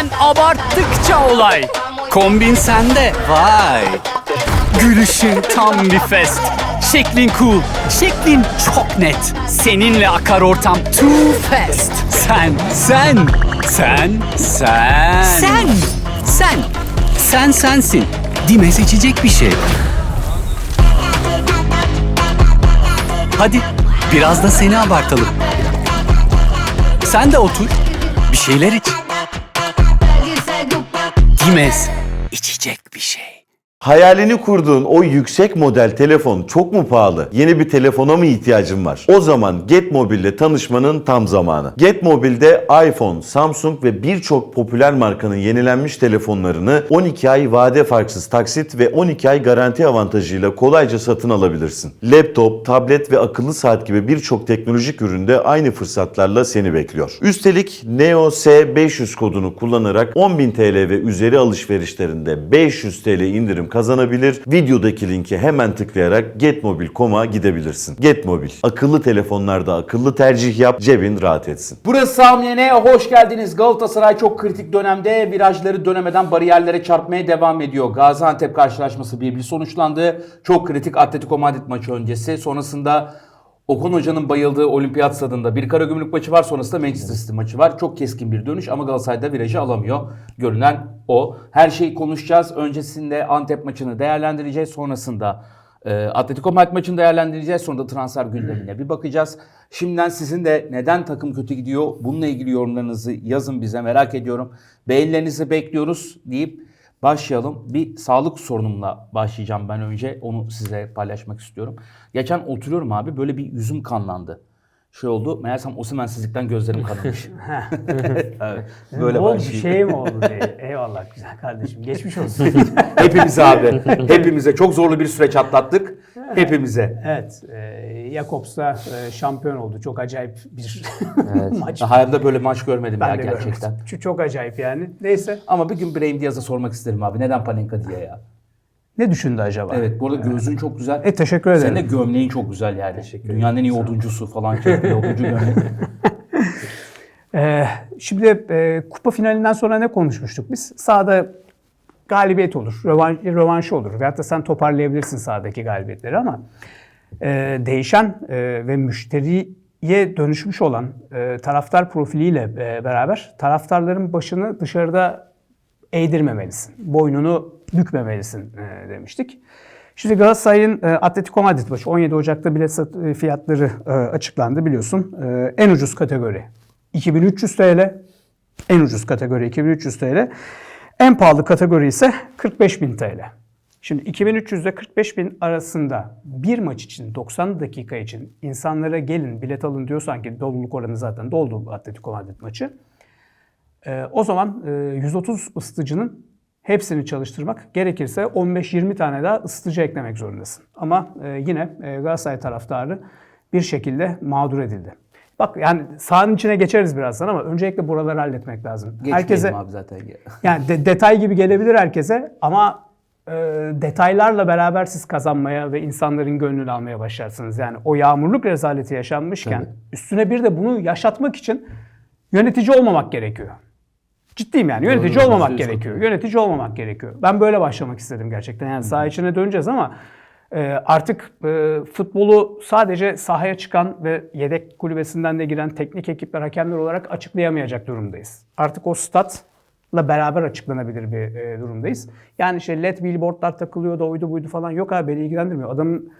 Sen abarttıkça olay. Kombin sende. Vay. Gülüşün tam bir fest. Şeklin cool. Şeklin çok net. Seninle akar ortam too fast. Sen, sen, sen, sen. Sen, sen. Sen sensin. Dime seçecek bir şey. Hadi biraz da seni abartalım. Sen de otur. Bir şeyler iç. Dimez içecek bir şey. Hayalini kurduğun o yüksek model telefon çok mu pahalı? Yeni bir telefona mı ihtiyacın var? O zaman Getmobil ile tanışmanın tam zamanı. Getmobil'de iPhone, Samsung ve birçok popüler markanın yenilenmiş telefonlarını 12 ay vade farksız taksit ve 12 ay garanti avantajıyla kolayca satın alabilirsin. Laptop, tablet ve akıllı saat gibi birçok teknolojik üründe aynı fırsatlarla seni bekliyor. Üstelik Neo S500 kodunu kullanarak 10.000 TL ve üzeri alışverişlerinde 500 TL indirim kazanabilir. Videodaki linki hemen tıklayarak getmobil.com'a gidebilirsin. Getmobil. Akıllı telefonlarda akıllı tercih yap, cebin rahat etsin. Burası Samiye'ne hoş geldiniz. Galatasaray çok kritik dönemde virajları dönemeden bariyerlere çarpmaya devam ediyor. Gaziantep karşılaşması 1-1 sonuçlandı. Çok kritik Atletico Madrid maçı öncesi. Sonrasında Okan Hoca'nın bayıldığı olimpiyat stadında bir Karagümrük maçı var. Sonrasında Manchester City maçı var. Çok keskin bir dönüş ama Galatasaray'da virajı alamıyor. Görünen o. Her şeyi konuşacağız. Öncesinde Antep maçını değerlendireceğiz. Sonrasında e, Atletico Madrid maçını değerlendireceğiz. Sonra da transfer gündemine bir bakacağız. Şimdiden sizin de neden takım kötü gidiyor? Bununla ilgili yorumlarınızı yazın bize merak ediyorum. Beğenilerinizi bekliyoruz deyip başlayalım. Bir sağlık sorunumla başlayacağım ben önce. Onu size paylaşmak istiyorum. Geçen oturuyorum abi böyle bir yüzüm kanlandı. Şey oldu. Meğersem Osimhen'sizlikten gözlerim kanamış. evet, böyle oldu bir şey mi oldu diye. Eyvallah güzel kardeşim. Geçmiş olsun. Hepimize abi. Hepimize. Çok zorlu bir süreç atlattık. Hepimize. evet. E, Jakobs da e, şampiyon oldu. Çok acayip bir maç. Hayatımda böyle maç görmedim ya Ben de gerçekten. görmedim. Çok, çok acayip yani. Neyse. Ama bir gün Brahim Diaz'a sormak isterim abi. Neden Panenka diye ya? Ne düşündü acaba? Evet bu arada gözün çok güzel. E, teşekkür ederim. Senin de gömleğin çok güzel yani. Dünyanın en iyi oduncusu falan. Çekmeli oduncu gömlek. Ee, şimdi e, kupa finalinden sonra ne konuşmuştuk biz? Sahada galibiyet olur, rövan, rövanşı olur. Veyahut da sen toparlayabilirsin sahadaki galibiyetleri ama e, değişen e, ve müşteriye dönüşmüş olan e, taraftar profiliyle e, beraber taraftarların başını dışarıda eğdirmemelisin. Boynunu bükmemelisin e, demiştik. Şimdi Galatasaray'ın e, Atletico Madrid maçı 17 Ocak'ta bilet sat- e, fiyatları e, açıklandı biliyorsun. E, en ucuz kategori 2300 TL. En ucuz kategori 2300 TL. En pahalı kategori ise 45.000 TL. Şimdi 2300 ile 45.000 arasında bir maç için 90 dakika için insanlara gelin bilet alın diyorsan ki doluluk oranı zaten doldu Atletico Madrid maçı. Ee, o zaman e, 130 ısıtıcının hepsini çalıştırmak gerekirse 15-20 tane daha ısıtıcı eklemek zorundasın. Ama e, yine e, Galatasaray taraftarı bir şekilde mağdur edildi. Bak yani sahanın içine geçeriz birazdan ama öncelikle buraları halletmek lazım. Geçmeyelim abi zaten. Yani de- detay gibi gelebilir herkese ama e, detaylarla beraber siz kazanmaya ve insanların gönlünü almaya başlarsınız. Yani o yağmurluk rezaleti yaşanmışken üstüne bir de bunu yaşatmak için yönetici olmamak gerekiyor. Ciddiyim yani yönetici Doğru, olmamak gerekiyor. Yönetici olmamak gerekiyor. Ben böyle başlamak istedim gerçekten. Yani saha içine döneceğiz ama e, artık e, futbolu sadece sahaya çıkan ve yedek kulübesinden de giren teknik ekipler, hakemler olarak açıklayamayacak durumdayız. Artık o statla beraber açıklanabilir bir e, durumdayız. Yani işte led billboardlar takılıyor da oydu buydu falan yok abi beni ilgilendirmiyor. Adamın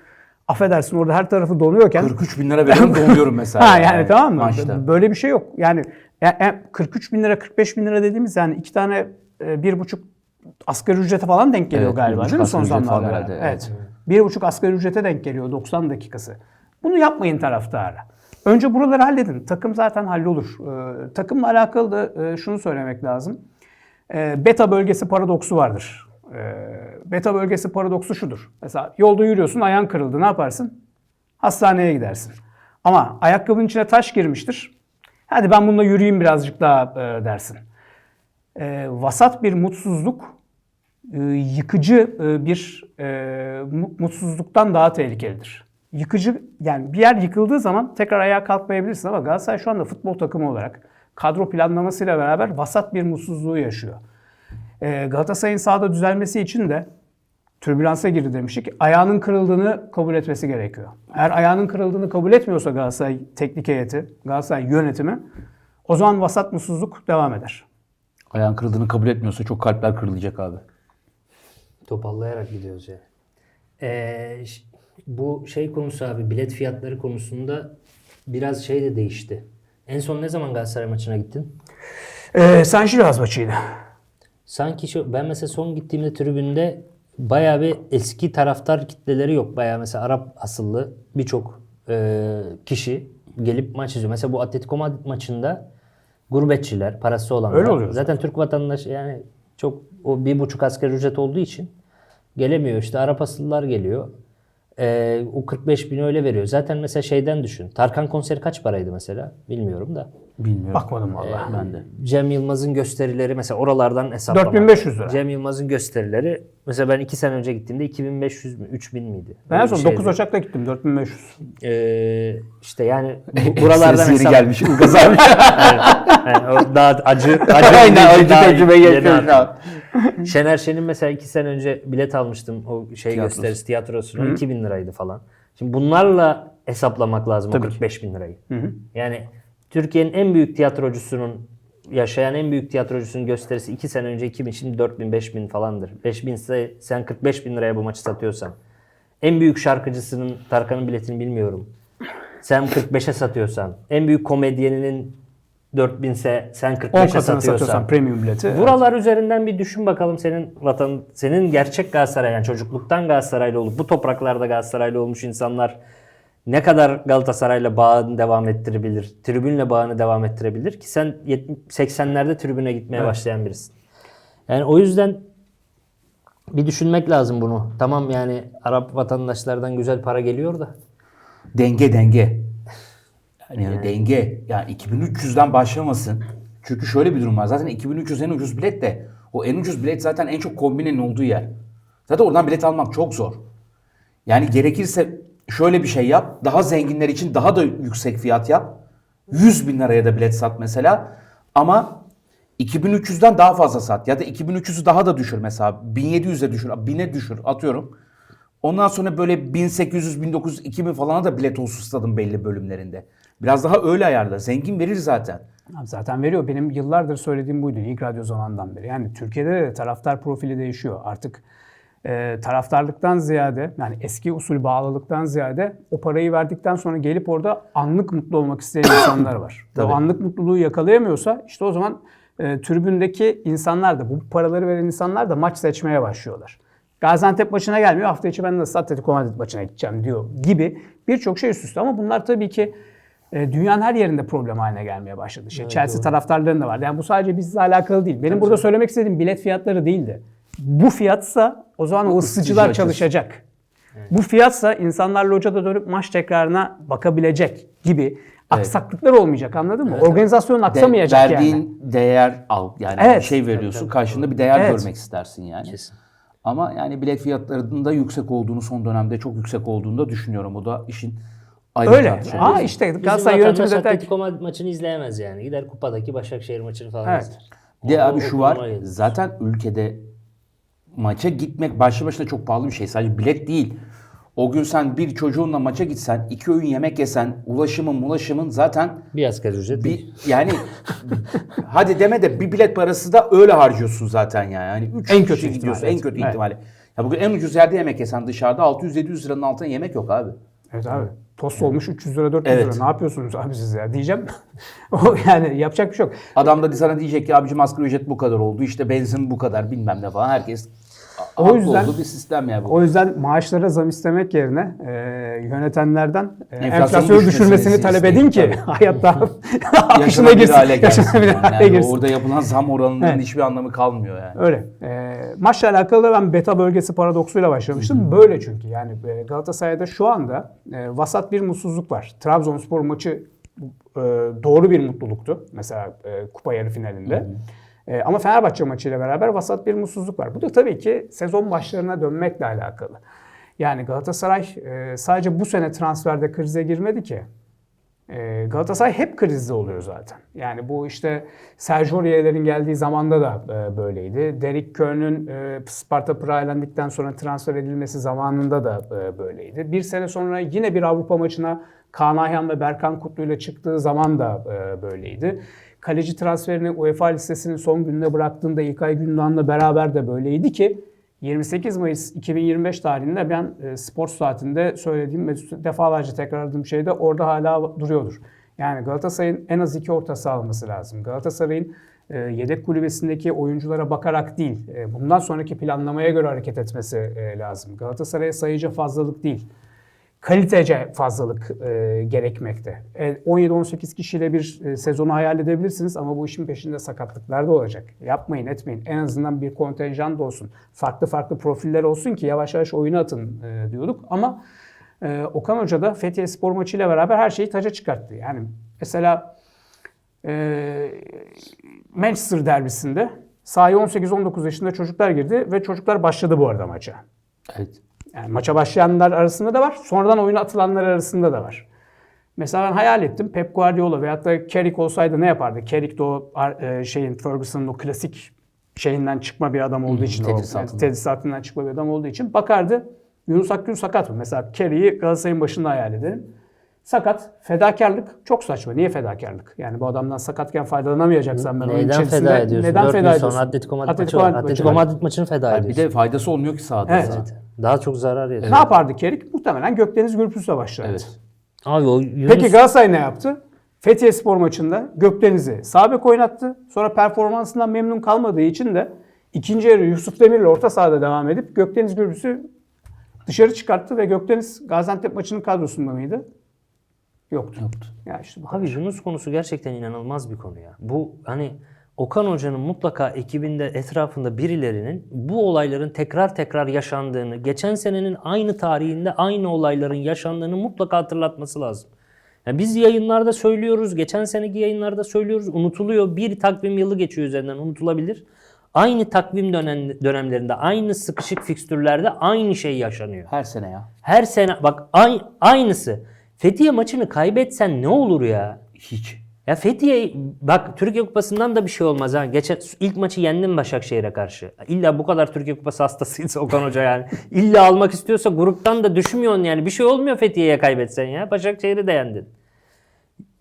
affedersin orada her tarafı donuyorken 43 bin lira veriyorum donuyorum mesela. Ha yani tamam mı? Maçta. Böyle bir şey yok. Yani, ya- ya 43 bin lira 45 bin lira dediğimiz yani iki tane e, bir buçuk asgari ücrete falan denk geliyor Evet, galiba değil mi son zamanlarda? herhalde, Evet. Bir buçuk asgari ücrete denk geliyor 90 dakikası. Bunu yapmayın taraftarı. Önce buraları halledin. Takım zaten hallolur. Ee, takımla alakalı da e, şunu söylemek lazım. Ee, beta bölgesi paradoksu vardır. Ee, beta bölgesi paradoksu şudur. Mesela yolda yürüyorsun ayağın kırıldı ne yaparsın? Hastaneye gidersin. Ama ayakkabının içine taş girmiştir. Hadi ben bununla yürüyeyim birazcık daha e, dersin. E, vasat bir mutsuzluk e, yıkıcı e, bir e, mu- mutsuzluktan daha tehlikelidir. Yıkıcı yani bir yer yıkıldığı zaman tekrar ayağa kalkmayabilirsin ama Galatasaray şu anda futbol takımı olarak kadro planlamasıyla beraber vasat bir mutsuzluğu yaşıyor. Ee, Galatasaray'ın sahada düzelmesi için de türbülansa girdi demiştik. Ayağının kırıldığını kabul etmesi gerekiyor. Eğer ayağının kırıldığını kabul etmiyorsa Galatasaray teknik heyeti, Galatasaray yönetimi o zaman vasat mutsuzluk devam eder. Ayağın kırıldığını kabul etmiyorsa çok kalpler kırılacak abi. Topallayarak gidiyoruz yani. Ee, bu şey konusu abi bilet fiyatları konusunda biraz şey de değişti. En son ne zaman Galatasaray maçına gittin? Ee, San Gilles maçıydı. Sanki şu ben mesela son gittiğimde tribünde bayağı bir eski taraftar kitleleri yok. Bayağı mesela Arap asıllı birçok e, kişi gelip maç izliyor. Mesela bu Atletico Madrid maçında gurbetçiler, parası olanlar. Öyle oluyor Zaten Türk vatandaşı yani çok o bir buçuk asgari ücret olduğu için gelemiyor. İşte Arap asıllılar geliyor. E, o 45 bin öyle veriyor. Zaten mesela şeyden düşün. Tarkan konseri kaç paraydı mesela? Bilmiyorum da. Bilmiyorum. Bakmadım vallahi. ben de. Cem Yılmaz'ın gösterileri mesela oralardan hesaplamak. 4500 lira. Cem Yılmaz'ın gösterileri mesela ben 2 sene önce gittiğimde 2500 mü 3000 miydi? Ben en son bir 9 şeydi. Ocak'ta gittim 4500. Ee, işte yani bu- buralardan hesap. gelmiş Ilgaz abi. Yani o daha acı acı Aynen acı tecrübe geçiyor. Şener Şen'in mesela 2 sene önce bilet almıştım o şey Tiyatrosu. gösterisi tiyatrosuna 2000 liraydı falan. Şimdi bunlarla hesaplamak lazım o 45 bin lirayı. Yani Türkiye'nin en büyük tiyatrocusunun yaşayan en büyük tiyatrocusunun gösterisi 2 sene önce 2000 şimdi 4000 5000 falandır. 5000 ise sen 45 bin liraya bu maçı satıyorsan. En büyük şarkıcısının Tarkan'ın biletini bilmiyorum. Sen 45'e satıyorsan. En büyük komedyeninin 4000 ise sen 10 45'e katına satıyorsan. satıyorsan premium bileti. Buralar üzerinden bir düşün bakalım senin vatan, senin gerçek Galatasaray yani çocukluktan Galatasaraylı olup bu topraklarda Galatasaraylı olmuş insanlar ne kadar Galatasaray'la bağını devam ettirebilir, tribünle bağını devam ettirebilir ki sen 70 80'lerde tribüne gitmeye başlayan birisin. Yani o yüzden bir düşünmek lazım bunu. Tamam yani Arap vatandaşlardan güzel para geliyor da. Denge denge. Yani, denge. Yani 2300'den başlamasın. Çünkü şöyle bir durum var. Zaten 2300 en ucuz bilet de o en ucuz bilet zaten en çok kombinin olduğu yer. Zaten oradan bilet almak çok zor. Yani gerekirse şöyle bir şey yap. Daha zenginler için daha da yüksek fiyat yap. 100 bin liraya da bilet sat mesela. Ama 2300'den daha fazla sat. Ya da 2300'ü daha da düşür mesela. 1700'e düşür. 1000'e düşür atıyorum. Ondan sonra böyle 1800, 1900, 2000 falana da bilet olsun stadın belli bölümlerinde. Biraz daha öyle ayarla. Zengin verir zaten. Zaten veriyor. Benim yıllardır söylediğim buydu ilk radyo zamandan beri. Yani Türkiye'de de taraftar profili değişiyor. Artık e, taraftarlıktan ziyade yani eski usul bağlılıktan ziyade o parayı verdikten sonra gelip orada anlık mutlu olmak isteyen insanlar var. o Tabii. anlık mutluluğu yakalayamıyorsa işte o zaman e, tribündeki insanlar da bu paraları veren insanlar da maç seçmeye başlıyorlar. Gaziantep maçına gelmiyor. Hafta içi ben nasıl Atletico Madrid maçına gideceğim diyor gibi birçok şey üst üste. Ama bunlar tabii ki e, dünyanın her yerinde problem haline gelmeye başladı. Şey, Chelsea taraftarlarının da var. Yani bu sadece bizle alakalı değil. Benim burada söylemek istediğim bilet fiyatları değildi. Bu fiyatsa o zaman o ısıtıcılar çalışacak. Bu fiyatsa insanlar locada dönüp maç tekrarına bakabilecek gibi aksaklıklar olmayacak anladın mı? Organizasyonun De- aksamayacak verdiğin yani. değer al. Yani Evet. bir şey veriyorsun. Karşında bir değer Evet. görmek istersin yani. Kesin. Ama yani bilet fiyatlarının da yüksek olduğunu son dönemde çok yüksek olduğunu da düşünüyorum. O da işin ayrı Öyle. tartışması. Aa işte Galatasaray yönetimi de der ki- maçını izleyemez yani. Gider kupadaki Başakşehir maçını falan Evet. izler. Bir de abi şu var. Zaten ülkede maça gitmek başlı başına çok pahalı bir şey. Sadece bilet değil. O gün sen bir çocuğunla maça gitsen, iki öğün yemek yesen, ulaşımın ulaşımın zaten Bir asgari ücret. bir yani hadi deme de bir bilet parası da öyle harcıyorsun zaten yani. Yani üç En kötü gidiyorsun ihtimalle, en kötü evet. ihtimalle. Ya bugün en ucuz yerde yemek yesen dışarıda 600-700 liranın altına yemek yok abi. Evet abi. Tost olmuş 300 lira 400 Evet. lira. Ne yapıyorsunuz abi siz ya diyeceğim. o yani yapacak bir şey yok. Adam da sana diyecek ki abicim asgari ücret bu kadar oldu. işte benzin bu kadar bilmem ne falan. Herkes O yüzden- olduğu bir sistem ya bu. O yüzden maaşlara zam istemek yerine e, yönetenlerden e, enflasyonu düşmesini düşürmesini talep edin ki hayat daha akışına girsin. hale gelsin. Yaşanabilir yani. hale Yani girsin. Orada yapılan zam oranının Evet. hiçbir anlamı kalmıyor yani. Öyle. E, maçla alakalı da ben beta bölgesi paradoksuyla başlamıştım. Böyle çünkü. Yani e, Galatasaray'da şu anda e, vasat bir mutsuzluk var. Trabzonspor maçı e, doğru bir mutluluktu. Mesela e, kupa yarı finalinde. E, ama Fenerbahçe maçıyla beraber vasat bir mutsuzluk var. Bu da tabii ki sezon başlarına dönmekle alakalı. Yani Galatasaray e, sadece bu sene transferde krize girmedi ki. E, Galatasaray hep krizde oluyor zaten. Yani bu işte Sergio Aurier'lerin geldiği zamanda da e, böyleydi. Derek Köhn'ün e, Sparta Prag'a elendikten sonra transfer edilmesi zamanında da e, böyleydi. Bir sene sonra yine bir Avrupa maçına Kaan Ayhan ve Berkan Kutlu ile çıktığı zaman da e, böyleydi. Kaleci transferini UEFA listesinin son gününe bıraktığında İlkay Gündoğan'la beraber de böyleydi ki 28 Mayıs 2025 tarihinde ben e, spor saatinde söylediğim ve defalarca tekrarladığım şey de orada hala duruyordur. Yani Galatasaray'ın en az iki orta saha alması lazım. Galatasaray'ın e, yedek kulübesindeki oyunculara bakarak değil, e, bundan sonraki planlamaya göre hareket etmesi lazım. Galatasaray'a sayıca fazlalık değil, kalitece fazlalık e, gerekmekte. E, 17-18 kişiyle bir e, sezonu hayal edebilirsiniz ama bu işin peşinde sakatlıklar da olacak. Yapmayın etmeyin. En azından bir kontenjan da olsun. Farklı farklı profiller olsun ki yavaş yavaş oyuna atın e, diyorduk. Ama e, Okan Hoca da Fethiye Spor maçıyla beraber her şeyi taca çıkarttı. Yani mesela e, Manchester derbisinde sahaya 18-19 yaşında çocuklar girdi ve çocuklar başladı bu arada maça. Evet. Yani maça başlayanlar arasında da var, sonradan oyuna atılanlar arasında da var. Mesela ben hayal ettim Pep Guardiola veyahut da Carrick olsaydı ne yapardı? Carrick de o e, şeyin Ferguson'ın o klasik şeyinden çıkma bir adam olduğu için, tedrisatından. tedrisatından çıkma bir adam olduğu için bakardı Yunus Akgün sakat mı? Mesela Carrick'i Galatasaray'ın başında hayal edelim. Sakat, fedakarlık çok saçma. Niye fedakarlık? Yani bu adamdan sakatken faydalanamayacaksan ben oyun Neden içerisinde feda ediyorsun? neden Dört feda gün ediyorsun? sonra Atletico Madrid maçı Atletico var. Madrid maçı Atletico. Madrid maçını feda Yani bir ediyorsun. de faydası olmuyor ki sahada. Evet. zaten. Daha çok zarar ediyor. Ne yapardı Kerik? Muhtemelen Gökdeniz Gürpüs'le başlardı. Evet. Abi o Yunus... Peki Galatasaray ne yaptı? Fethiye Spor maçında Gökdeniz'i sağ bek oynattı. Sonra performansından memnun kalmadığı için de ikinci yarı Yusuf Demir'le orta sahada devam edip Gökdeniz Gürbüz'ü dışarı çıkarttı ve Gökdeniz Gaziantep maçının kadrosunda mıydı? Yoktu. Yoktu. Ya işte bu Abi Yunus konusu gerçekten inanılmaz bir konu ya. Bu hani Okan Hoca'nın mutlaka ekibinde etrafında birilerinin bu olayların tekrar tekrar yaşandığını, geçen senenin aynı tarihinde aynı olayların yaşandığını mutlaka hatırlatması lazım. Yani biz yayınlarda söylüyoruz, geçen seneki yayınlarda söylüyoruz, unutuluyor. Bir takvim yılı geçiyor üzerinden unutulabilir. Aynı takvim dönem, dönemlerinde, aynı sıkışık fikstürlerde aynı şey yaşanıyor. Her sene ya. Her sene bak ay- aynısı. Fethiye maçını kaybetsen ne olur ya? Hiç. Ya Fethiye bak Türkiye Kupası'ndan da bir şey olmaz ha. Geçen ilk maçı yendin Başakşehir'e karşı. İlla bu kadar Türkiye Kupası hastasıysa Okan Hoca yani. İlla almak istiyorsa gruptan da düşmüyorsun yani. Bir şey olmuyor Fethiye'ye kaybetsen ya. Başakşehir'i de yendin.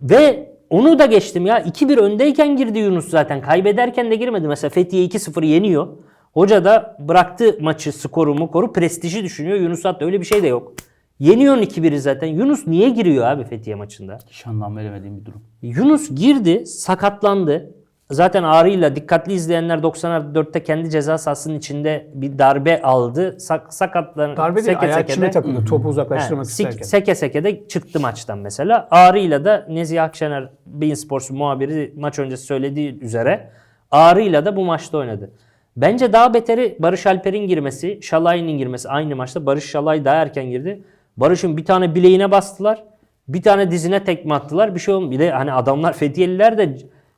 Ve onu da geçtim ya. 2-1 öndeyken girdi Yunus zaten. Kaybederken de girmedi. Mesela Fethiye 2-0 yeniyor. Hoca da bıraktı maçı, skoru koru, prestiji düşünüyor. Yunus hatta öyle bir şey de yok. Yeniyorsun 2-1'i zaten. Yunus niye giriyor abi Fethiye maçında? Hiç anlam veremediğim bir durum. Yunus girdi, sakatlandı. Zaten ağrıyla dikkatli izleyenler 94'te kendi ceza sahasının içinde bir darbe aldı. Sak, sakatlan Darbe değil, seke ayağı seke çime de- takıldı topu uzaklaştırmak He, isterken. seke seke de çıktı maçtan mesela. Ağrıyla da Nezih Akşener Bein Sports muhabiri maç öncesi söylediği üzere ağrıyla da bu maçta oynadı. Bence daha beteri Barış Alper'in girmesi, Şalay'ın girmesi aynı maçta. Barış Şalay daha erken girdi. Barış'ın bir tane bileğine bastılar. Bir tane dizine tekme attılar. Bir şey olmadı. Bir de hani adamlar Fethiyeliler de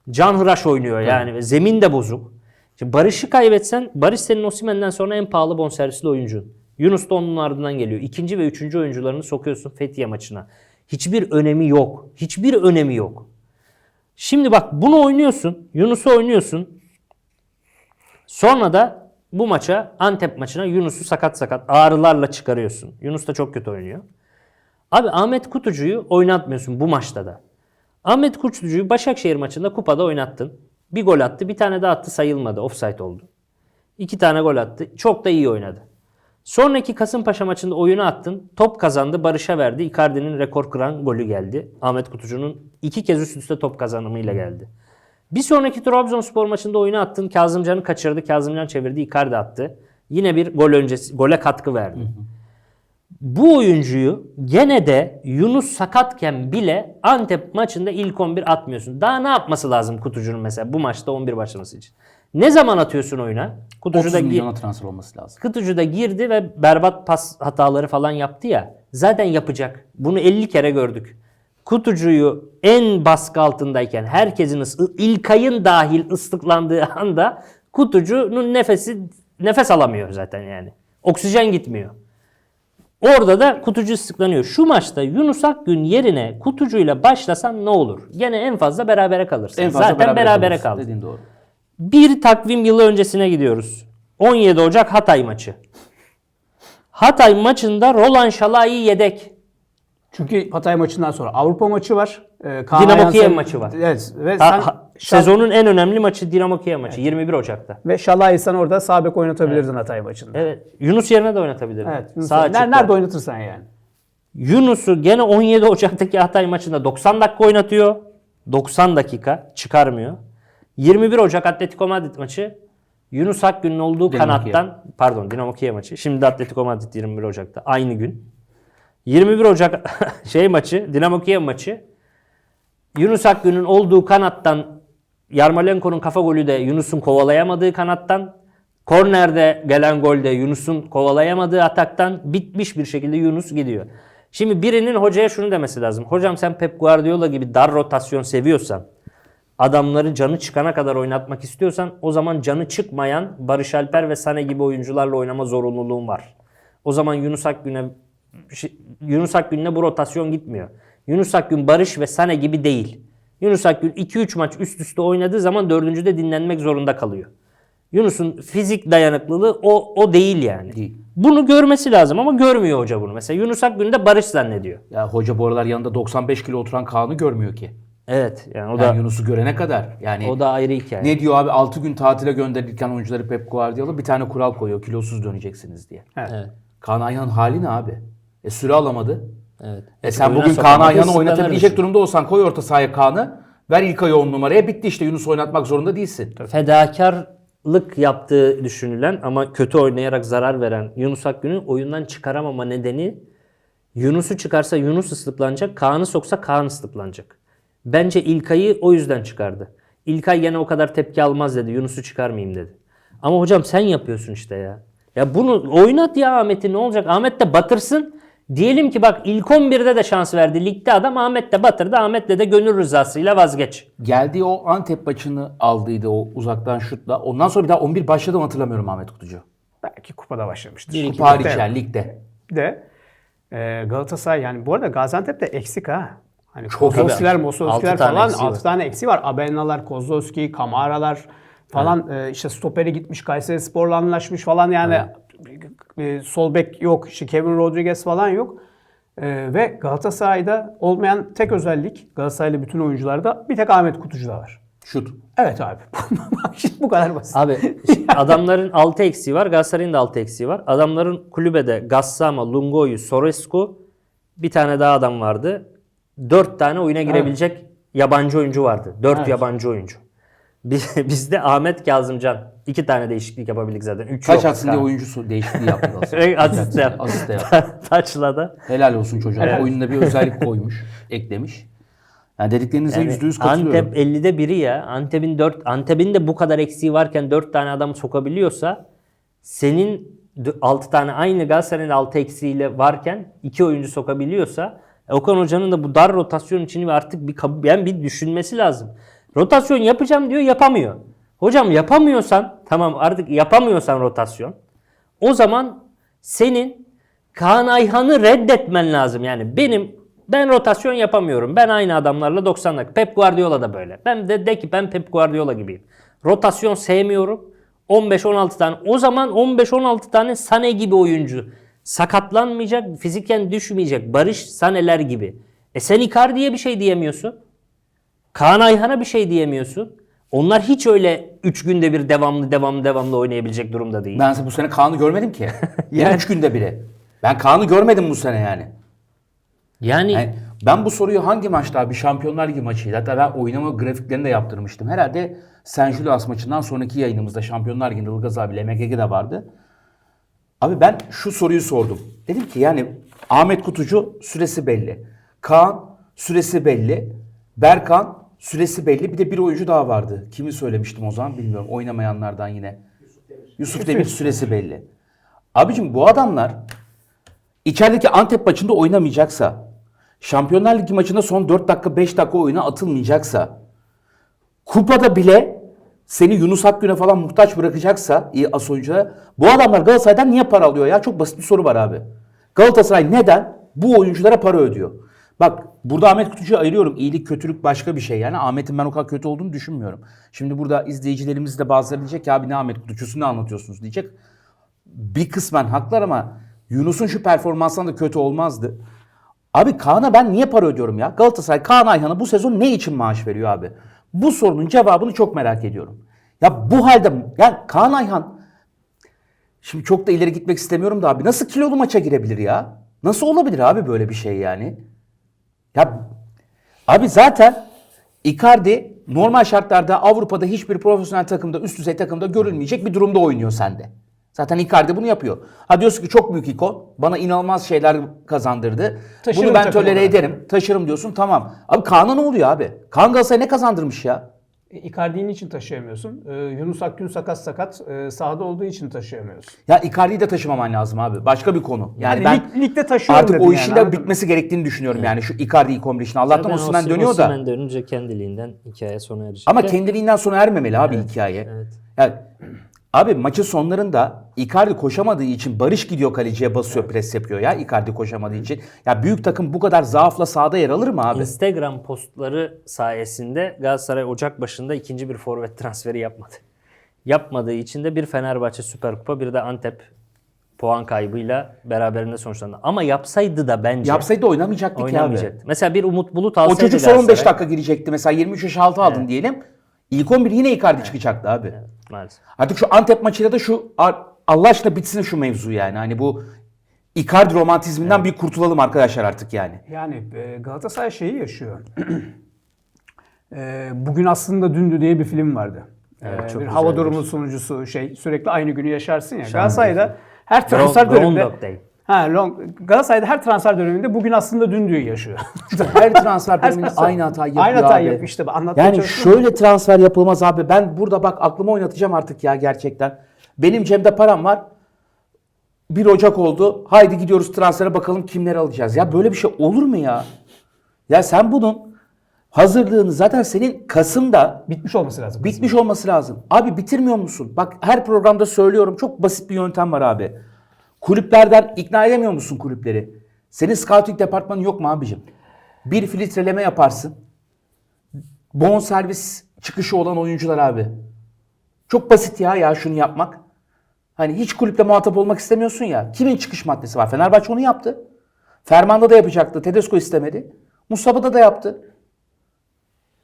can hıraş oynuyor yani. Ve Zemin de bozuk. Şimdi Barış'ı kaybetsen Barış senin Osimhen'den sonra en pahalı bonservisli oyuncun. Yunus da onun ardından geliyor. İkinci ve üçüncü oyuncularını sokuyorsun Fethiye maçına. Hiçbir önemi yok. Hiçbir önemi yok. Şimdi bak bunu oynuyorsun. Yunus'u oynuyorsun. Sonra da bu maça Antep maçına Yunus'u sakat sakat ağrılarla çıkarıyorsun. Yunus da çok kötü oynuyor. Abi Ahmet Kutucu'yu oynatmıyorsun bu maçta da. Ahmet Kutucu'yu Başakşehir maçında kupada oynattın. Bir gol attı, bir tane daha attı sayılmadı. Offside oldu. İki tane gol attı. Çok da iyi oynadı. Sonraki Kasımpaşa maçında oyunu attın. Top kazandı. Barış'a verdi. Icardi'nin rekor kıran golü geldi. Ahmet Kutucu'nun iki kez üst üste top kazanımıyla geldi. Bir sonraki Trabzonspor maçında oyunu attın. Kazımcan'ı kaçırdı. Kazımcan çevirdi. Icardi attı. Yine bir gol öncesi, gole katkı verdi. Bu oyuncuyu gene de Yunus sakatken bile Antep maçında ilk 11 atmıyorsun. Daha ne yapması lazım Kutucu'nun mesela bu maçta 11 başlaması için? Ne zaman atıyorsun oyuna? Kutucu 30 da milyona transfer olması lazım. Kutucu da girdi ve berbat pas hataları falan yaptı ya. Zaten yapacak. Bunu 50 kere gördük. Kutucuyu en baskı altındayken herkesin İlkay'ın dahil ıslıklandığı anda Kutucu'nun nefesi nefes alamıyor zaten yani. Oksijen gitmiyor. Orada da kutucu ıslıklanıyor. Şu maçta Yunus Akgün yerine kutucuyla başlasan ne olur? Gene en fazla berabere kalırsın. En fazla Zaten beraber berabere kalırız. kaldı. Dediğin doğru. Bir takvim yılı öncesine gidiyoruz. 17 Ocak Hatay maçı. Hatay maçında Roland Şalai yedek. Çünkü Hatay maçından sonra Avrupa maçı var. Kaan Dinamo Kiev maçı var. Evet. Ve Ha- sen ha- sezonun en önemli maçı Dinamo Kiev maçı 21 Ocak'ta. ve Şalai sen orada sağ bek oynatabilirdin Hatay maçında. Evet. Yunus yerine de oynatabilirim. Evet. Sağ açıkta. nerede oynatırsan yani. Yunus'u gene 17 Ocak'taki Hatay maçında 90 dakika oynatıyor. 90 dakika çıkarmıyor. 21 Ocak Atletico Madrid maçı Yunus Akgün'ün olduğu Dinamo kanattan pardon Dinamo Kiev maçı. Şimdi de Atletico Madrid 21 Ocak'ta aynı gün. 21 Ocak şey maçı Dinamo Kiev maçı Yunus Akgün'ün olduğu kanattan Yarmolenko'nun kafa golü de Yunus'un kovalayamadığı kanattan kornerde gelen golde Yunus'un kovalayamadığı ataktan bitmiş bir şekilde Yunus gidiyor. Şimdi birinin hocaya şunu demesi lazım. Hocam sen Pep Guardiola gibi dar rotasyon seviyorsan adamları canı çıkana kadar oynatmak istiyorsan o zaman canı çıkmayan Barış Alper ve Sane gibi oyuncularla oynama zorunluluğun var. O zaman Yunus Akgün'e Yunus Akgün'le bu rotasyon gitmiyor. Yunus Akgün Barış ve Sane gibi değil. Yunus Akgün 2-3 maç üst üste oynadığı zaman dördüncüde dinlenmek zorunda kalıyor. Yunus'un fizik dayanıklılığı o, o değil yani. Değil. Bunu görmesi lazım ama görmüyor hoca bunu. Mesela Yunus Akgün de Barış zannediyor. Ya hoca bu aralar yanında 95 kilo oturan Kaan'ı görmüyor ki. Evet yani o Yani da Yunus'u görene kadar. Yani o da ayrı hikaye. ne diyor abi 6 gün tatile gönderirken oyuncuları Pep Guardiola bir tane kural koyuyor. Kilosuz döneceksiniz diye. Evet. Evet. Kaan Ayhan hali ne abi? E süre alamadı. Evet. E sen bugün Kaan Ayhan'ı oynatabilecek durumda olsan koy orta sahaya Kaan'ı. Ver İlkay'ı 10 numaraya bitti işte Yunus oynatmak zorunda değilsin. fedakarlık yaptığı düşünülen ama kötü oynayarak zarar veren Yunus Akgün'ü oyundan çıkaramama nedeni Yunus'u çıkarsa Yunus ıslıklanacak, Kaan'ı soksa Kaan ıslıklanacak. Bence İlkay'ı o yüzden çıkardı. İlkay gene o kadar tepki almaz dedi. Yunus'u çıkarmayayım dedi. Ama hocam sen yapıyorsun işte ya. Ya bunu oynat ya Ahmet'i ne olacak? Ahmet de batırsın. Diyelim ki bak ilk 11'de de şans verdi. Ligde adam Ahmet de batırdı. Ahmet'le de gönül rızasıyla vazgeç. Geldiği o Antep maçını aldıydı o uzaktan şutla. Ondan sonra bir daha 11 başladı mı hatırlamıyorum Ahmet Kutucu. Belki kupada başlamıştır. Bir Kupa hariç Evet. yani ligde. Bir de e, Galatasaray yani bu arada Gaziantep de eksik ha. Hani Çok Kozlovskiler, tane falan eksiği 6 var. tane eksiği var. Abenalar, Kozlovski, Kamaralar falan e, işte stoperi gitmiş Kayseri Spor'la anlaşmış falan yani e, sol bek yok. işte Kevin Rodriguez falan yok. E, ve Galatasaray'da olmayan tek özellik Galatasaraylı bütün oyuncularda bir tek Ahmet Kutucu'da var. Şut. Evet abi. Şimdi bu kadar basit. Abi adamların 6 eksiği var. Galatasaray'ın da 6 eksiği var. Adamların kulübede Gassama, Lungo'yu, Sorescu bir tane daha adam vardı. 4 tane oyuna girebilecek yabancı oyuncu vardı. 4 Evet. yabancı oyuncu. Biz- Bizde Ahmet Kazımcan. 2 tane değişiklik yapabildik zaten. 3 Kaç yok. diye oyuncusu değişikliği yaptı Galatasaray. Asist de yaptı. Asist de yaptı. Taçla da. Helal olsun çocuğa. Oyununa bir özellik koymuş, eklemiş. Yani dediklerinize Yani yüzde yüz katılıyorum. Antep 50'de biri ya. Antep'in 4 Antep'in de bu kadar eksiği varken 4 tane adam sokabiliyorsa senin 6 tane aynı Galatasaray'ın 6 eksiğiyle varken 2 oyuncu sokabiliyorsa Okan Hoca'nın da bu dar rotasyon için artık bir yani bir düşünmesi lazım. Rotasyon yapacağım diyor yapamıyor. Hocam yapamıyorsan tamam artık yapamıyorsan rotasyon o zaman senin Kaan Ayhan'ı reddetmen lazım. Yani benim ben rotasyon yapamıyorum. Ben aynı adamlarla 90 dakika. Pep Guardiola da böyle. Ben de de ki ben Pep Guardiola gibiyim. Rotasyon sevmiyorum. 15-16 tane. O zaman 15-16 tane Sane gibi oyuncu. Sakatlanmayacak, fiziken düşmeyecek. Barış Saneler gibi. E sen Icardi'ye bir şey diyemiyorsun. Kaan Ayhan'a bir şey diyemiyorsun. Onlar hiç öyle 3 günde bir devamlı devamlı devamlı oynayabilecek durumda değil. Ben bu sene Kaan'ı görmedim ki. yani 3 günde bile. Ben Kaan'ı görmedim bu sene yani. Yani, Yani ben bu soruyu hangi maçta bir Şampiyonlar Ligi maçıydı. Hatta ben oynama grafiklerini de yaptırmıştım. Herhalde San Julius maçından sonraki yayınımızda Şampiyonlar Ligi'nde Ilgaz abiyle MGG de vardı. Abi ben şu soruyu sordum. Dedim ki yani Ahmet Kutucu süresi belli. Kaan süresi belli. Berkan süresi belli. Bir de bir oyuncu daha vardı. Kimi söylemiştim o zaman bilmiyorum. Oynamayanlardan yine. Yusuf Demir süresi belli. Abicim bu adamlar içerideki Antep maçında oynamayacaksa, Şampiyonlar Ligi maçında son 4 dakika 5 dakika oyuna atılmayacaksa, kupada bile seni Yunus Akgün'e falan muhtaç bırakacaksa iyi as oyunculara, bu adamlar Galatasaray'dan niye para alıyor ya? Çok basit bir soru var abi. Galatasaray neden bu oyunculara para ödüyor? Bak burada Ahmet Kutucu'yu ayırıyorum. İyilik, kötülük başka bir şey. Yani Ahmet'in ben o kadar kötü olduğunu düşünmüyorum. Şimdi burada izleyicilerimiz de bazıları diyecek ki abi ne Ahmet Kutucu'su ne anlatıyorsunuz diyecek. Bir kısmen haklar ama Yunus'un şu performansından da kötü olmazdı. Abi Kaan'a ben niye para ödüyorum ya? Galatasaray Kaan Ayhan'a bu sezon ne için maaş veriyor abi? Bu sorunun cevabını çok merak ediyorum. Ya bu halde yani Kaan Ayhan Şimdi çok da ileri gitmek istemiyorum da abi. Nasıl kilolu maça girebilir ya? Nasıl olabilir abi böyle bir şey yani? Ya abi zaten Icardi normal şartlarda Avrupa'da hiçbir profesyonel takımda üst düzey takımda görülmeyecek bir durumda oynuyor sende. Zaten Icardi bunu yapıyor. Ha diyorsun ki çok büyük ikon. Bana inanılmaz şeyler kazandırdı. Taşırım bunu ben tolere olarak. ederim. Taşırım diyorsun tamam. Abi Kaan'a ne oluyor abi? Kaan Galatasaray'a ne kazandırmış ya? Icardi'yi için taşıyamıyorsun? Ee, Yunus Akgün sakat sakat e, sahada olduğu için taşıyamıyorsun. Ya Icardi'yi de taşımaman lazım abi. Başka bir konu. Yani, Yani ben lig- ligde taşıyorum artık o yani, işin de anladın mı? bitmesi gerektiğini düşünüyorum yani şu Icardi işini. Allah'tan Osi- dönüyor da. Osimhen dönünce kendiliğinden hikaye sona erecek. Ama De- kendiliğinden sonra ermemeli abi hikaye. evet. Yani, abi maçın sonlarında Icardi koşamadığı için Barış gidiyor kaleciye basıyor pres yapıyor ya Icardi koşamadığı için. Ya büyük takım bu kadar zaafla sahada yer alır mı abi? Instagram postları sayesinde Galatasaray Ocak başında ikinci bir forvet transferi yapmadı. Yapmadığı için de bir Fenerbahçe Süper Kupa bir de Antep puan kaybıyla beraberinde sonuçlandı. Ama yapsaydı da bence Yapsaydı oynamayacaktık ya abi. oynamayacaktı. Mesela bir Umut Bulut O alsaydı çocuk son 15 Galatasaray- dakika girecekti. Mesela 23 yaş altı aldın diyelim. İlk 11 yine Icardi çıkacaktı abi. Maalesef. Artık şu Antep maçıyla da şu Allah aşkına bitsin şu mevzu yani. Hani bu Icardi romantizminden bir kurtulalım arkadaşlar artık yani. Yani e, Galatasaray şeyi yaşıyor. E, Bugün aslında dündü diye bir film vardı. Evet, E, çok bir hava durumu sunucusu şey sürekli aynı günü yaşarsın ya. Galatasaray'da her transfer döneminde. Ha, long, Galatasaray'da her transfer döneminde bugün aslında dündüğü yaşıyor. Her transfer Her döneminde transfer- aynı hatayı yapıyor Aynı hatayı abi. yapıyor işte. Anlatmaya Yani şöyle transfer yapılmaz abi. Ben burada bak aklımı oynatacağım artık ya gerçekten. Benim cebimde param var. 1 Ocak oldu. Haydi gidiyoruz transfere bakalım kimleri alacağız. Ya böyle bir şey olur mu ya? Ya sen bunun hazırlığını zaten senin Kasım'da Bitmiş olması lazım. bitmiş olması lazım. Abi bitirmiyor musun? Bak her programda söylüyorum çok basit bir yöntem var abi. Kulüplerden ikna edemiyor musun kulüpleri? Senin scouting departmanın yok mu abicim? Bir filtreleme yaparsın. Bon servis çıkışı olan oyuncular abi. Çok basit ya ya şunu yapmak. Hani hiç kulüple muhatap olmak istemiyorsun ya. Kimin çıkış maddesi var? Fenerbahçe onu yaptı. Ferman'da da yapacaktı. Tedesco istemedi. Mustafa'da da yaptı.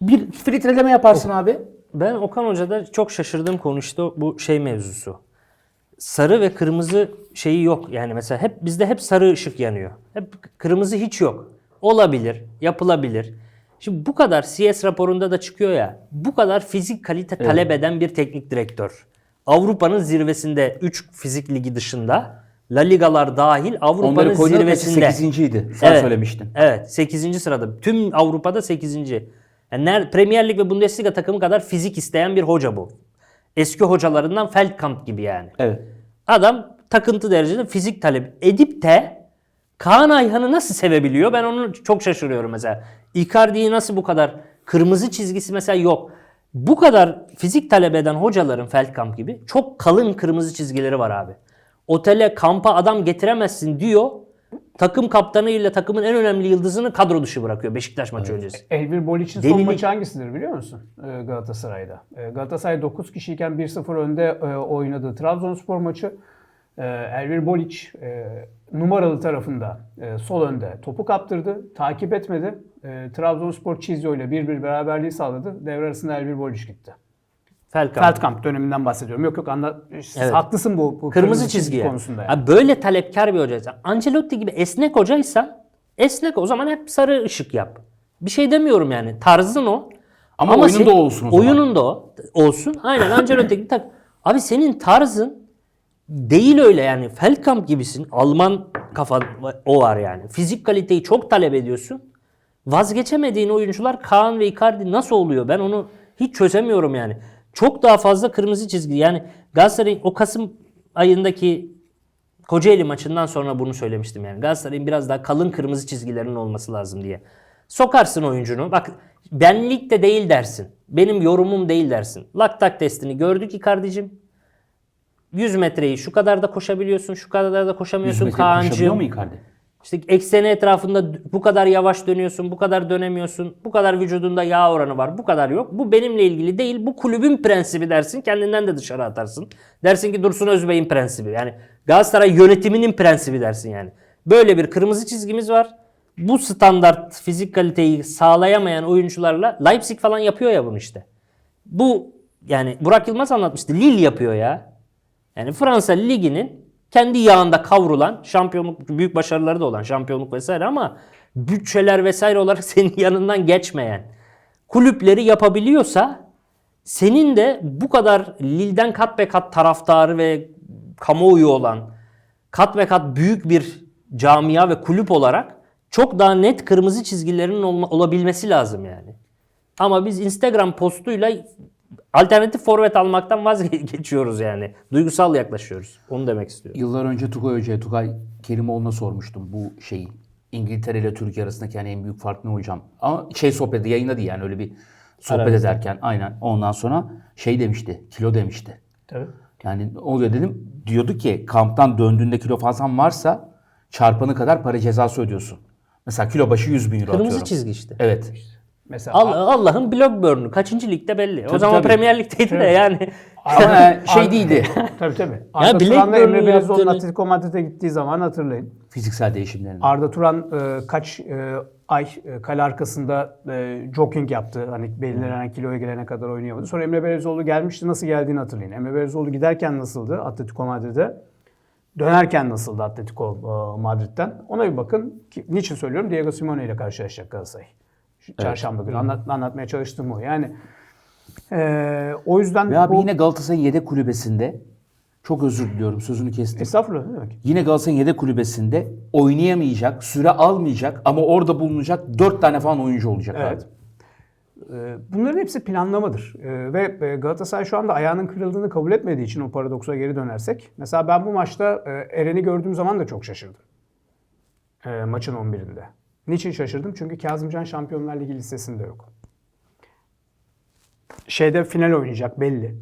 Bir filtreleme yaparsın abi. Ben Okan Hoca'da çok şaşırdığım konu işte bu şey mevzusu. Sarı ve kırmızı şeyi yok. Yani mesela hep bizde hep sarı ışık yanıyor. Hep kırmızı hiç yok. Olabilir, yapılabilir. Şimdi bu kadar CS raporunda da çıkıyor ya. Bu kadar fizik kalite talep eden bir teknik direktör. Avrupa'nın zirvesinde 3 fizik ligi dışında La Ligalar dahil Avrupa'nın zirvesinde. 8.'ydi. Sen Evet. söylemiştin. Evet 8. sırada. Tüm Avrupa'da 8. Yani Premier Lig ve Bundesliga takımı kadar fizik isteyen bir hoca bu. Eski hocalarından Feldkamp gibi yani. Evet. Adam takıntı derecede fizik talep edip de Kaan Ayhan'ı nasıl sevebiliyor? Ben onu çok şaşırıyorum mesela. Icardi'yi nasıl bu kadar kırmızı çizgisi mesela yok. Bu kadar fizik talep eden hocaların Feldkamp gibi çok kalın kırmızı çizgileri var abi. Otele, kampa adam getiremezsin diyor. Takım kaptanıyla takımın en önemli yıldızını kadro dışı bırakıyor Beşiktaş maçı öncesi. Elvir Bolic'in son maçı hangisidir biliyor musun? Ee, Galatasaray'da. Ee, Galatasaray 9 kişiyken 1-0 önde e, oynadığı Trabzonspor maçı. Elvir Bolic e, numaralı tarafında e, sol önde topu kaptırdı. Takip etmedi. E, Trabzonspor Çizyo ile 1-1 beraberliği sağladı. Devre arasında Elvir Bolic gitti. Feldkamp. Feldkamp döneminden bahsediyorum. Yok yok anla, Evet. haklısın bu, bu Kırmızı çizgi konusunda. Yani. Abi böyle talepkar bir hocaysan, Ancelotti gibi esnek hocaysan, esnek o zaman hep sarı ışık yap. Bir şey demiyorum yani. Tarzın o. Ama oyunun da olsun o zaman. Oyunun da o olsun. Aynen Ancelotti gibi tak. Abi senin tarzın değil öyle yani. Feldkamp gibisin. Alman kafa o var yani. Fizik kaliteyi çok talep ediyorsun. Vazgeçemediğin oyuncular Kaan ve Icardi nasıl oluyor? Ben onu hiç çözemiyorum yani. Çok daha fazla kırmızı çizgi. Yani Galatasaray'ın o Kasım ayındaki Kocaeli maçından sonra bunu söylemiştim yani. Galatasaray'ın biraz daha kalın kırmızı çizgilerinin olması lazım diye. Sokarsın oyuncunu. Bak benlik de değil dersin. Benim yorumum değil dersin. Laktak testini gördük Icardi'cim. 100 metreyi şu kadar da koşabiliyorsun, şu kadar da 100 koşamıyorsun Kaan'cığım. mu Icardi? İşte ekseni etrafında bu kadar yavaş dönüyorsun, bu kadar dönemiyorsun, bu kadar vücudunda yağ oranı var, bu kadar yok. Bu benimle ilgili değil, bu kulübün prensibi dersin, kendinden de dışarı atarsın. Dersin ki Dursun Özbey'in prensibi. Yani Galatasaray yönetiminin prensibi dersin yani. Böyle bir kırmızı çizgimiz var. Bu standart fizik kaliteyi sağlayamayan oyuncularla Leipzig falan yapıyor ya bunu işte. Bu yani Burak Yılmaz anlatmıştı. Lille yapıyor ya. Yani Fransa liginin kendi yağında kavrulan şampiyonluk büyük başarıları da olan şampiyonluk vesaire ama bütçeler vesaire olarak senin yanından geçmeyen kulüpleri yapabiliyorsa senin de bu kadar Lille'den kat be kat taraftarı ve kamuoyu olan kat ve kat büyük bir camia ve kulüp olarak çok daha net kırmızı çizgilerinin olabilmesi lazım yani. Ama biz Instagram postuyla alternatif forvet almaktan vazgeçiyoruz yani. Duygusal yaklaşıyoruz. Onu demek istiyorum. Yıllar önce Tugay Hoca'ya, Tugay Kerimoğlu'na sormuştum bu şeyi. İngiltere ile Türkiye arasındaki yani en büyük fark ne hocam? Ama şey sohbeti yayında değil yani öyle bir sohbet Aramızda. ederken aynen. Ondan sonra şey demişti, kilo demişti. Tabii. Yani oluyor dedim. Diyordu ki kamptan döndüğünde kilo fazlan varsa çarpanı kadar para cezası ödüyorsun. Mesela kilo başı 100 bin euro Kırmızı atıyorum. çizgi işte. Evet. Mesela Al- Allah'ın Blackburn'u. Kaçıncı ligde belli. o Tabii, zaman tabii. Premier Lig'deydi de Evet. yani. Ama şey değildi. tabii tabii. Arda Blackburn'un Turan'la Emre Belezoğlu'nun yaptığını- Atletico Madrid'e gittiği zaman hatırlayın. Fiziksel değişimlerini. Arda Turan e, kaç e, ay e, kale arkasında e, jogging yaptı. Hani belirlenen kiloya gelene kadar oynayamadı. Sonra Emre Belezoğlu gelmişti. Nasıl geldiğini hatırlayın. Emre Belezoğlu giderken nasıldı Atletico Madrid'e? Dönerken nasıldı Atletico e, Madrid'den? Ona bir bakın. Ki, niçin söylüyorum? Diego Simeone ile karşılaşacak Galatasaray. Çarşamba günü anlat, anlatmaya çalıştığım o. Yani e, o yüzden Ve abi bu... yine Galatasaray'ın yedek kulübesinde çok özür diliyorum sözünü kestim. Estağfurullah ne demek? Yine Galatasaray'ın yedek kulübesinde oynayamayacak, süre almayacak ama orada bulunacak 4 tane falan oyuncu olacak Evet. abi. Ee, Bunların hepsi planlamadır. Ee, Ve e, Galatasaray şu anda ayağının kırıldığını kabul etmediği için o paradoksa geri dönersek. Mesela ben bu maçta e, Eren'i gördüğüm zaman da çok şaşırdım. E, Maçın 11'inde. Niçin şaşırdım? Çünkü Kazımcan Şampiyonlar Ligi listesinde yok. Şeyde final oynayacak belli.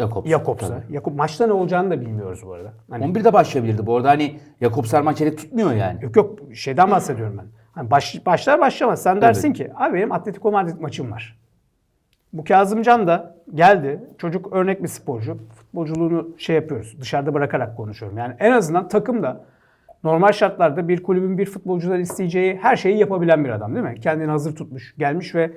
Jakobs. Jakobs'a. Yakup maçta ne olacağını da bilmiyoruz bu arada. Hani 11'de başlayabilirdi. Bu arada hani Jakobs her maç yedek tutmuyor yani. Yok yok şeyden bahsediyorum ben. Hani baş, başlar başlamaz sen dersin ki abi benim Atletico Madrid maçım var. Bu Kazımcan da geldi. Çocuk örnek bir sporcu. Futbolculuğunu şey yapıyoruz. Dışarıda bırakarak konuşuyorum. Yani en azından takımda normal şartlarda bir kulübün bir futbolcudan isteyeceği her şeyi yapabilen bir adam değil mi? Kendini hazır tutmuş, gelmiş ve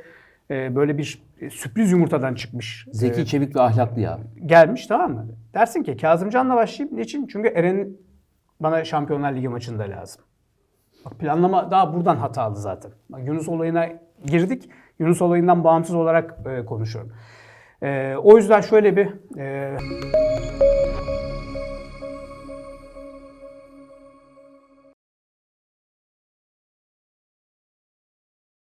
e, böyle bir e, sürpriz yumurtadan çıkmış. Zeki, çevik ve ahlaklı ya. gelmiş tamam mı? Dersin ki Kazımcan'la başlayayım. Niçin? Çünkü Eren bana Şampiyonlar Ligi maçında lazım. Bak planlama daha buradan hatalı zaten. Bak Yunus olayına girdik. Yunus olayından bağımsız olarak e, konuşuyorum. E, o yüzden şöyle bir e,